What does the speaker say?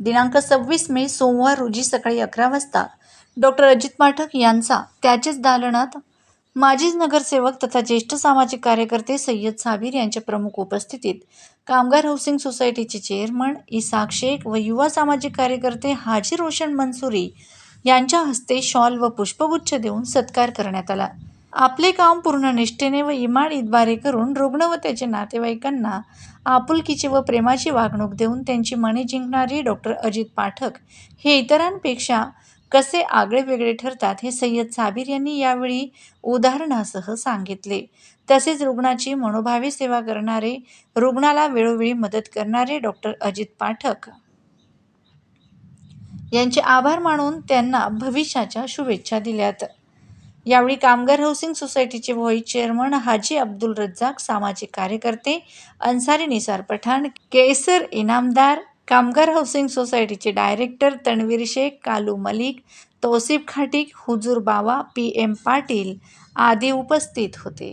दिनांक सव्वीस मे सोमवार रोजी सकाळी अकरा वाजता डॉक्टर अजित पाठक यांचा त्याचेच दालनात माजी नगरसेवक तथा ज्येष्ठ सामाजिक कार्यकर्ते सय्यद साबीर यांच्या प्रमुख उपस्थितीत कामगार हाऊसिंग सोसायटीचे चेअरमन इसाक शेख व युवा सामाजिक कार्यकर्ते हाजी रोशन मंसुरी यांच्या हस्ते शॉल व पुष्पगुच्छ देऊन सत्कार करण्यात आला. आपले काम पूर्ण निष्ठेने व इमानईद्वारे करून रुग्ण व त्याच्या नातेवाईकांना आपुलकीची व प्रेमाची वागणूक देऊन त्यांची मने जिंकणारे डॉक्टर अजित पाठक हे इतरांपेक्षा कसे आगळेवेगळे ठरतात हे सय्यद साबीर यांनी यावेळी उदाहरणासह सांगितले. तसेच रुग्णाची मनोभावे सेवा करणारे रुग्णाला वेळोवेळी मदत करणारे डॉक्टर अजित पाठक यांचे आभार मानून त्यांना भविष्याच्या शुभेच्छा दिल्यात. यावेळी कामगार हाऊसिंग सोसायटीचे व्हाईस चेअरमन हाजी अब्दुल रज्जाक सामाजिक कार्यकर्ते अन्सारी निसार पठाण केसर इनामदार कामगार हाऊसिंग सोसायटीचे director Tanveer Shaikh Kalu Malik Tausif Khatik Huzur Bawa P M Patil आदी उपस्थित होते.